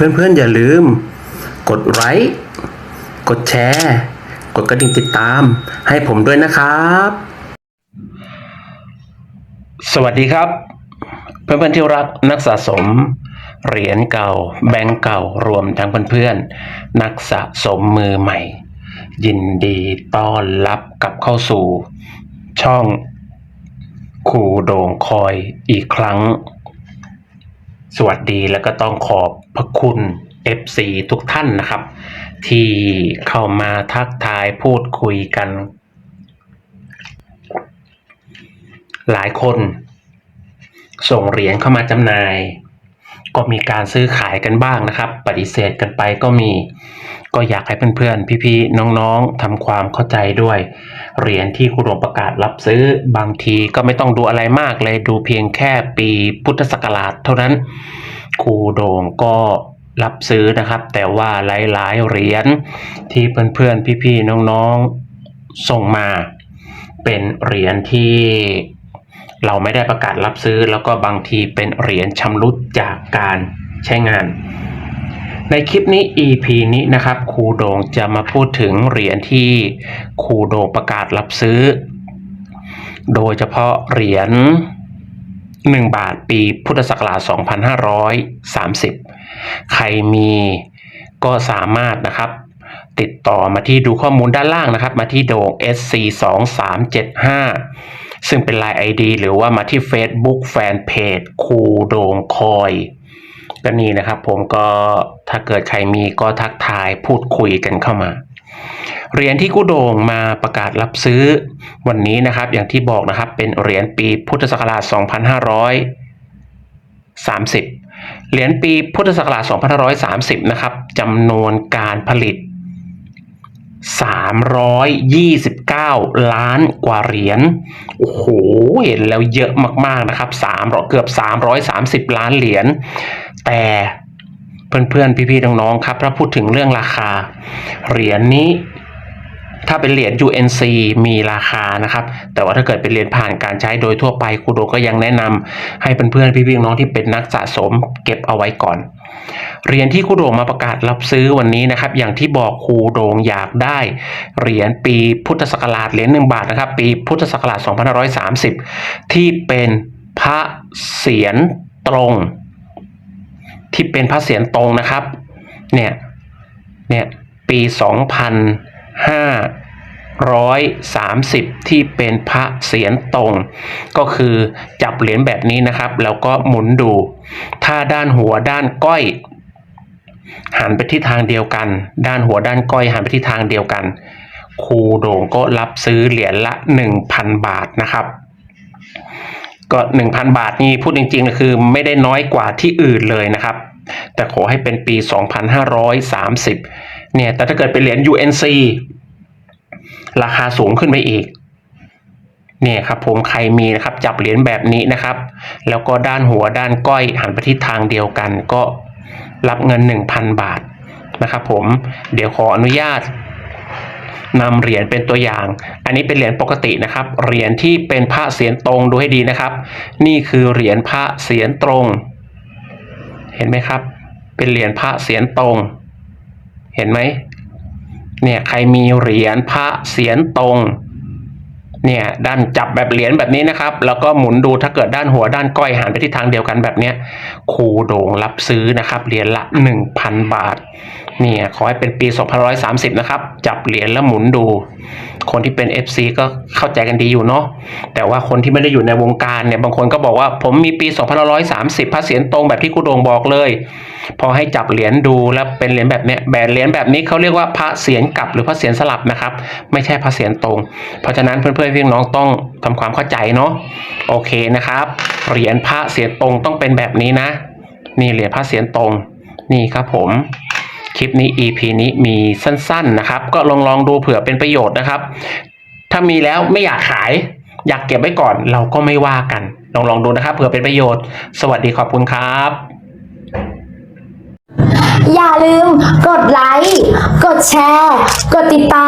เพื่อนๆอย่าลืม กดไลค์กดแชร์ กดกระดิ่งติดตาม ให้ผมด้วยนะครับ สวัสดีครับ เพื่อนๆที่รักนักสะสม เหรียญเก่า แบงก์เก่ารวมทั้งเพื่อนๆนักสะสมมือใหม่ ยินดีต้อนรับกลับเข้าสู่ ช่องคูโด่งคอยอีกครั้ง สวัสดีแล้วก็ต้องขอบพระคุณ FC ทุกท่านนะครับ ที่เข้ามาทักทายพูดคุยกัน หลายคน ส่งเหรียญเข้ามาจำหน่าย ก็มีการซื้อขายกันบ้างนะครับ ปฏิเสธกันไปก็มี ก็อยากให้เพื่อนๆ พี่ๆ น้องๆทำความเข้าใจด้วย เหรียญที่ครูโดงประกาศรับซื้อบางทีก็ไม่ต้องดูอะไรมากเลยดูเพียงแค่ปีพุทธศักราชเท่านั้นครูโด่งก็รับซื้อนะครับ แต่ว่าหลายๆเหรียญที่เพื่อนๆ พี่ๆ น้องๆ ส่งมา เป็นเหรียญที่เราไม่ได้ประกาศรับซื้อ แล้วก็บางทีเป็นเหรียญชำรุดจากการใช้งาน ในคลิปนี้ EP นี้นะครับครูโดงจะมาพูดถึงเหรียญที่ครูโดงประกาศรับซื้อ โดยเฉพาะเหรียญ1 บาทปีพุทธศักราช 2530 ใครมีก็สามารถนะครับ ติดต่อมาที่ดูข้อมูลด้านล่างนะครับ มาที่โด่ง SC 2 3 7 5ซึ่งเป็น Line ID หรือว่ามาที่ Facebook Fanpage คูโด่งคอย ก็นี่นะครับ ผมก็ถ้าเกิดใครมีก็ทักทายพูดคุยกันเข้ามาเหรียญที่กู้โด่งมาประกาศรับซื้อวันนี้นะครับ อย่างที่บอกนะครับเป็นเหรียญปีพุทธศักราช 2530 เหรียญปีพุทธศักราช 2530 นะครับจำนวนการผลิต 329 ล้านกว่าเหรียญโอ้โหเห็นแล้วเยอะมากๆนะครับ3เกือบ 330 ล้านเหรียญ แต่เพื่อนๆ พี่ๆ น้องๆ ครับ ถ้าพูดถึงเรื่องราคา เหรียญนี้ ถ้าเป็นเหรียญ UNC มีราคานะครับ แต่ว่าถ้าเกิดเป็นเหรียญผ่านการใช้โดยทั่วไปครูโดก็ยังแนะนำให้เพื่อนๆ พี่ๆ น้องที่เป็นนักสะสมเก็บเอาไว้ก่อน เหรียญที่ครูโดงมาประกาศรับซื้อวันนี้นะครับ อย่างที่บอกครูโดงอยากได้ เหรียญปีพุทธศักราชเหรียญหนึ่งบาทนะครับ ปีพุทธศักราช2530 ที่เป็นพระเศียรตรง ที่เป็นพระเศียรตรงนะครับ เนี่ย เนี่ย ปี 2530 ที่เป็นพระเศียรตรง ก็คือจับเหรียญแบบนี้นะครับ แล้วก็หมุนดู ถ้าด้านหัวด้านก้อย หันไปที่ทางเดียวกัน ด้านหัวด้านก้อยหันไปที่ทางเดียวกัน ครูโด่งก็รับซื้อเหรียญละ 1,000 บาทนะครับ ก็หนึ่งพันบาทนี่พูดจริงๆคือไม่ได้น้อยกว่าที่อื่นเลยนะครับ แต่ขอให้เป็นปี 2530 เนี่ยแต่ถ้าเกิดเป็นเหรียญ UNC ราคาสูงขึ้นไปอีกเนี่ยครับผมใครมีนะครับจับเหรียญแบบนี้นะครับ แล้วก็ด้านหัวด้านก้อยหันไปทิศทางเดียวกันก็รับเงิน 1,000 บาทนะครับผมเดี๋ยวขออนุญาต นำเหรียญเป็นตัวอย่าง อันนี้เป็นเหรียญปกตินะครับ เหรียญที่เป็นพระเสียรตรงดูให้ดีนะครับ นี่คือเหรียญพระเสียรตรง เห็นไหมครับ เป็นเหรียญพระเสียรตรง เห็นไหมเนี่ยใครมีเหรียญพระเสียรตรงเนี่ยด้านจับแบบเหรียญแบบนี้นะครับ แล้วก็หมุนดูถ้าเกิดด้านหัวด้านก้อยหันไปที่ทางเดียวกันแบบเนี้ยครูโด่งรับซื้อนะครับเหรียญละ 1,000 บาท นี่ขอให้เป็นปี2530 นะครับ จับเหรียญแล้วหมุนดู คนที่เป็น FC ก็เข้าใจกันดีอยู่เนาะแต่ว่าคนที่ไม่ได้อยู่ในวงการเนี่ยบางคนก็บอกว่าผมมีปี2530 พระเศียรตรงแบบที่ครูโดงบอกเลย พอให้จับเหรียญดูแล้วเป็นเหรียญแบบเนี้ยแบบเหรียญแบบนี้เขาเรียกว่าพระเศียรกลับหรือพระเศียรสลับนะครับ ไม่ใช่พระเศียรตรง เพราะฉะนั้นเพื่อนๆพี่น้องต้องทำความเข้าใจเนาะโอเคนะครับเหรียญพระเศียรตรงต้องเป็นแบบนี้นะ นี่เหรียญพระเศียรตรงนี่ครับผม คลิปนี้ EP นี้มีสั้นๆนะครับ ก็ลองลองดูเผื่อเป็นประโยชน์นะครับ ถ้ามีแล้วไม่อยากขาย อยากเก็บไว้ก่อนเราก็ไม่ว่ากัน ลองลองดูนะครับ เผื่อเป็นประโยชน์ สวัสดีขอบคุณครับอย่าลืมกดไลค์ กดแชร์ กดติดตาม